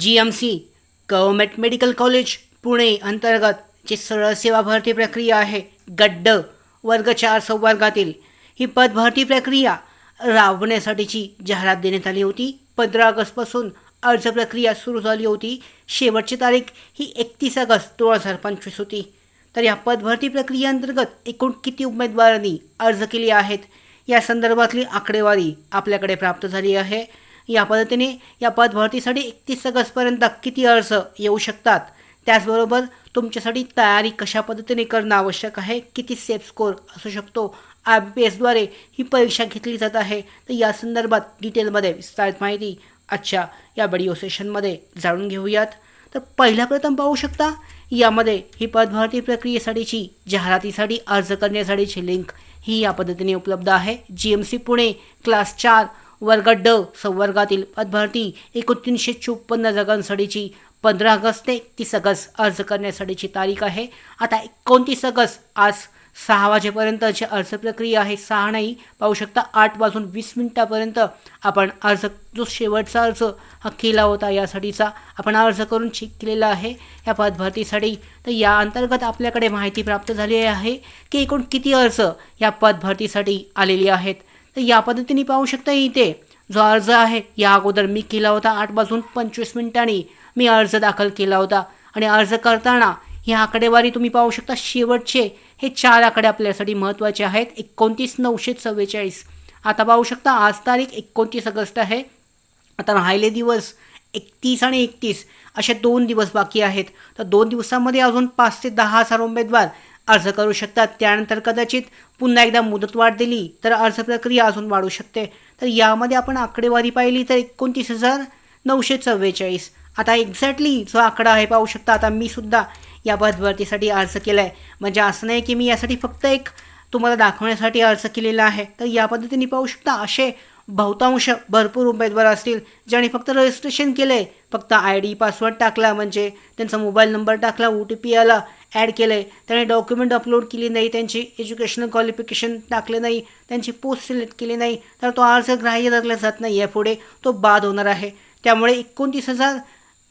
G M C government medical college Pune अंतर्गत जी सरळ सेवा भरती प्रक्रिया आहे गड्ड वर्ग चार संवर्गातील ही पदभरती प्रक्रिया राबवण्यासाठीची जाहिरात देण्यात आली होती. पंधरा ऑगस्टपासून अर्ज प्रक्रिया सुरू झाली होती. शेवटची तारीख ही एकतीस ऑगस्ट दोन हजार पंचवीस होती. तर या पदभरती प्रक्रियेअंतर्गत एकूण किती उमेदवारांनी अर्ज केले आहेत? या संदर्भातली आकडेवारी आपल्याकडे प्राप्त झाली आहे. या पद्धतीने या पदभरतीसाठी एकतीस ऑगस्टपर्यंत किती अर्ज येऊ शकतात? त्याचबरोबर तुमच्यासाठी तयारी कशा पद्धतीने करणं आवश्यक आहे? किती सेफ स्कोर असू शकतो? आय बी पी एसद्वारे ही परीक्षा घेतली जात आहे. तर या संदर्भात डिटेलमध्ये विस्तारित माहिती आजच्या या व्हिडिओ सेशनमध्ये जाणून घेऊयात. तर पहिल्या प्रथम पाहू शकता यामध्ये ही पदभरती प्रक्रियेसाठीची जाहिरातीसाठी अर्ज करण्यासाठीची लिंक ही या पद्धतीने उपलब्ध आहे. G M C Pune class चार वर्ग ड संवर्गातील पदभरती एकूण चोपन्न जागांसाठीची पंधरा ऑगस्ट ते एकतीस ऑगस्ट अर्ज करण्यासाठीची तारीख आहे. आता एकोणतीस ऑगस्ट आज सहा वाजेपर्यंतची अर्ज प्रक्रिया आहे. सहा नाही पाहू शकता आठ वाजून वीस मिनिटापर्यंत आपण अर्ज जो शेवटचा अर्ज हा केला होता यासाठीचा आपण अर्ज करून चेक केलेला आहे. या पदभरतीसाठी तर या अंतर्गत आपल्याकडे माहिती प्राप्त झाली आहे की एकूण किती अर्ज या पदभरतीसाठी आलेली आहेत. तर या पद्धतीने पाहू शकता इथे जो अर्ज आहे या अगोदर मी केला होता आठ वाजून पंचवीस मिनिटांनी. मी अर्ज दाखल केला होता. आणि अर्ज करताना ही आकडेवारी तुम्ही पाहू शकता शेवटचे हे चार आकडे आपल्यासाठी महत्त्वाचे आहेत. एकोणतीस नऊशे चव्वेचाळीस. आता पाहू शकता आज तारीख एकोणतीस ऑगस्ट आहे. आता राहिले दिवस एकतीस आणि एकतीस. असे दोन दिवस बाकी आहेत. तर दोन दिवसामध्ये अजून पाच ते दहा हजार उमेदवार अर्ज करू शकतात. त्यानंतर कदाचित पुन्हा एकदा मुदतवाढ दिली तर अर्ज प्रक्रिया अजून वाढू शकते. तर यामध्ये आपण आकडेवारी पाहिली तर एकोणतीस हजार नऊशे चव्वेचाळीस. आता एक्झॅक्टली जो आकडा आहे पाहू शकता आता मी सुद्धा या पदभरतीसाठी अर्ज केला आहे म्हणजे असं नाही की मी यासाठी फक्त एक तुम्हाला दाखवण्यासाठी अर्ज केलेला आहे. तर या पद्धतीने पाहू शकता असे बहुतांश भरपूर उमेदवार असतील ज्याने फक्त रजिस्ट्रेशन केलं आहे फक्त आय डी पासवर्ड टाकला म्हणजे त्यांचा मोबाईल नंबर टाकला ओ टी पी आला ॲड केलं आहे त्याने डॉक्युमेंट अपलोड केली नाही त्यांची एज्युकेशनल क्वालिफिकेशन टाकले नाही त्यांची पोस्ट सिलेक्ट केली नाही. तर तो अर्ज ग्राह्य धरला जात नाही. यापुढे तो बाद होणार आहे. त्यामुळे एकोणतीस हजार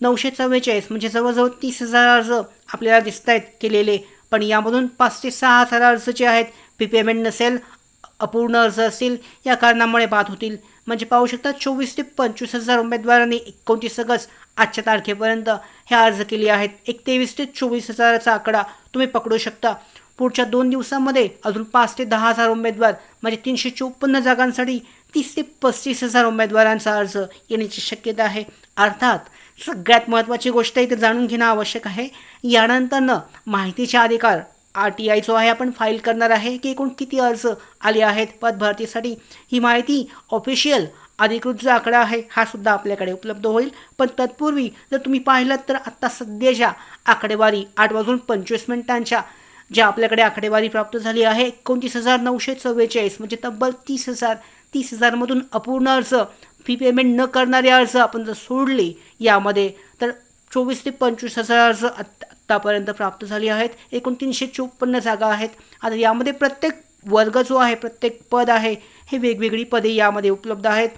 नऊशे चव्वेचाळीस म्हणजे जवळजवळ तीस हजार अर्ज आपल्याला दिसत आहेत केलेले. पण यामधून पाच ते सहा हजार अर्ज जे आहेत प्रीपेमेंट नसेल अपूर्ण अर्ज असतील या कारणामुळे बाद होतील. म्हणजे पाहू शकता चोवीस ते पंचवीस हजार उमेदवारांनी एकोणतीस ऑगस्ट आजच्या तारखेपर्यंत हे अर्ज केले आहेत. एक तेवीस ते चोवीस हजाराचा आकडा तुम्ही पकडू शकता. पुढच्या दोन दिवसामध्ये अजून पाच ते दहा हजार उमेदवार म्हणजे तीनशे चोपन्न जागांसाठी तीस ते पस्तीस हजार उमेदवारांचा अर्ज येण्याची शक्यता आहे. अर्थात सगळ्यात महत्त्वाची गोष्ट इथे जाणून घेणं आवश्यक आहे. यानंतरनं माहितीचे अधिकार आर टी आय जो आहे. आपण फाईल करणार आहे की एकूण किती अर्ज आले आहेत. पदभरतीसाठी ही माहिती ऑफिशियल अधिकृत जो आकडा आहे हा सुद्धा आपल्याकडे उपलब्ध होईल. पण तत्पूर्वी जर तुम्ही पाहिलं तर आत्ता सध्याच्या आकडेवारी आठ वाजून पंचवीस मिनिटांच्या ज्या आपल्याकडे आकडेवारी प्राप्त झाली आहे एकोणतीस हजार नऊशे चव्वेचाळीस म्हणजे तब्बल तीस हजार तीस हजारमधून अपूर्ण अर्ज फी पेमेंट न करणारे अर्ज आपण जर सोडले यामध्ये तर चोवीस ते पंचवीस हजार अर्ज आत्तापर्यंत प्राप्त झाली आहेत. एकूण तीनशे चोपन्न जागा आहेत. आता यामध्ये प्रत्येक वर्ग जो आहे प्रत्येक पद आहे हे वेगवेगळी पदे यामध्ये उपलब्ध आहेत.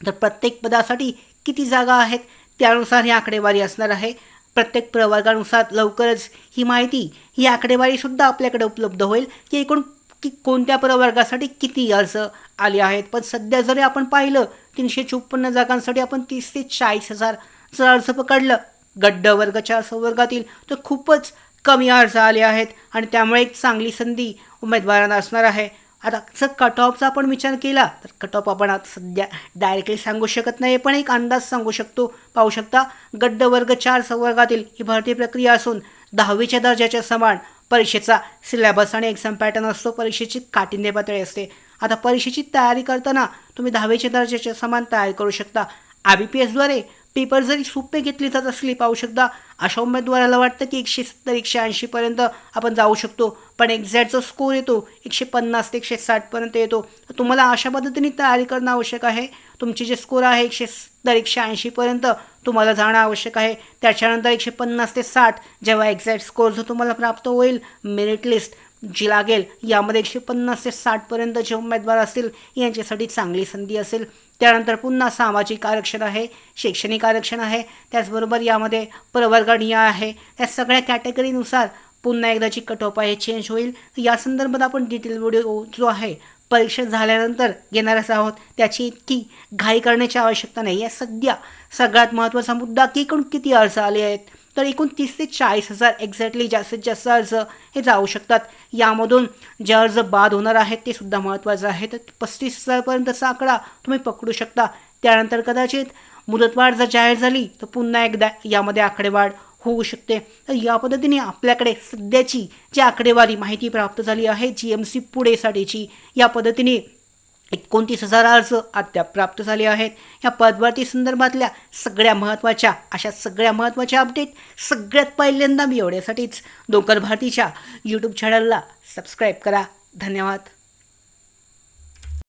तर प्रत्येक पदासाठी किती जागा आहेत त्यानुसार ही आकडेवारी असणार आहे. प्रत्येक प्रवर्गानुसार लवकरच ही माहिती ही आकडेवारीसुद्धा आपल्याकडे उपलब्ध होईल की एकूण की कोणत्या प्रवर्गासाठी किती अर्ज आले आहेत. पण सध्या जरी आपण पाहिलं तीनशे चोपन्न जागांसाठी आपण तीस ते चाळीस हजार जर अर्ज पकडलं गड्ड वर्गाच्या संवर्गातील तर खूपच कमी अर्ज आले आहेत. आणि त्यामुळे एक चांगली संधी उमेदवारांना असणार आहे. आता जर कट ऑफचा आपण विचार केला तर कट ऑफ आपण आता सध्या डायरेक्टली सांगू शकत नाही पण एक अंदाज सांगू शकतो. पाहू शकता गड्ड वर्ग चार संवर्गातील ही भरती प्रक्रिया असून दहावीच्या दर्जाच्या समान परीक्षेचा सिलेबस आणि एक्झाम पॅटर्न असतो. परीक्षेची काठिण्य पातळी असते. आता परीक्षेची तयारी करताना तुम्ही दहावीच्या दर्जाच्या समान तयारी करू शकता. आय बी पी एसद्वारे पेपर जरी सोपे घेतले जात असले पाहू शकता अशा उमेदवाराला वाटतं की एकशे सत्तर एकशे ऐंशीपर्यंत आपण जाऊ शकतो. पण एक्झॅक्टचा जो स्कोर येतो एकशे पन्नास ते एकशे साठपर्यंत येतो. तर तुम्हाला अशा पद्धतीने तयारी करणं आवश्यक आहे. तुमचे जे स्कोर आहे एकशे सत्तर एकशे ऐंशीपर्यंत तुम्हाला जाणं आवश्यक आहे. त्याच्यानंतर एकशे पन्नास ते साठ जेव्हा एक्झॅक्ट स्कोर जो तुम्हाला प्राप्त होईल मेरिट लिस्ट जी लागेल यामध्ये एकशे पन्नास ते साठपर्यंत जे उमेदवार असतील यांच्यासाठी चांगली संधी असेल. त्यानंतर पुन्हा सामाजिक आरक्षण आहे शैक्षणिक आरक्षण आहे त्याचबरोबर यामध्ये प्रवर्गणीय आहे. या सगळ्या कॅटेगरीनुसार पुन्हा एकदाची कट ऑफ आहे चेंज होईल. या संदर्भात आपण डिटेल व्हिडिओ जो आहे परीक्षा झाल्यानंतर घेणारच आहोत. त्याची इतकी घाई करण्याची आवश्यकता नाही. या सध्या सगळ्यात महत्त्वाचा मुद्दा की एकूण किती अर्ज आले आहेत? तर एकूण तीस ते चाळीस हजार एक्झॅक्टली जास्तीत जास्त अर्ज हे जाऊ शकतात. यामधून जे अर्ज बाद होणार आहेत ते सुद्धा महत्त्वाचं आहे. तर पस्तीस हजारपर्यंतचा आकडा तुम्ही पकडू शकता. त्यानंतर कदाचित मुदतवाढ जर जाहीर झाली तर पुन्हा एकदा यामध्ये आकडेवाढ होऊ शकते. तर या पद्धतीने आपल्याकडे सध्याची जी आकडेवारी माहिती प्राप्त झाली आहे जी एम सी पुढेसाठीची या पद्धतीने एकोणतीस हजार अर्ज अद्याप प्राप्त झाले आहेत. या पदभरती संदर्भातल्या सगळ्या महत्त्वाच्या अशा सगळ्या महत्त्वाच्या अपडेट सगळ्यात पहिल्यांदा मी एवढ्यासाठीच डोकर भारतीच्या यूट्यूब चॅनलला सबस्क्राईब करा. धन्यवाद.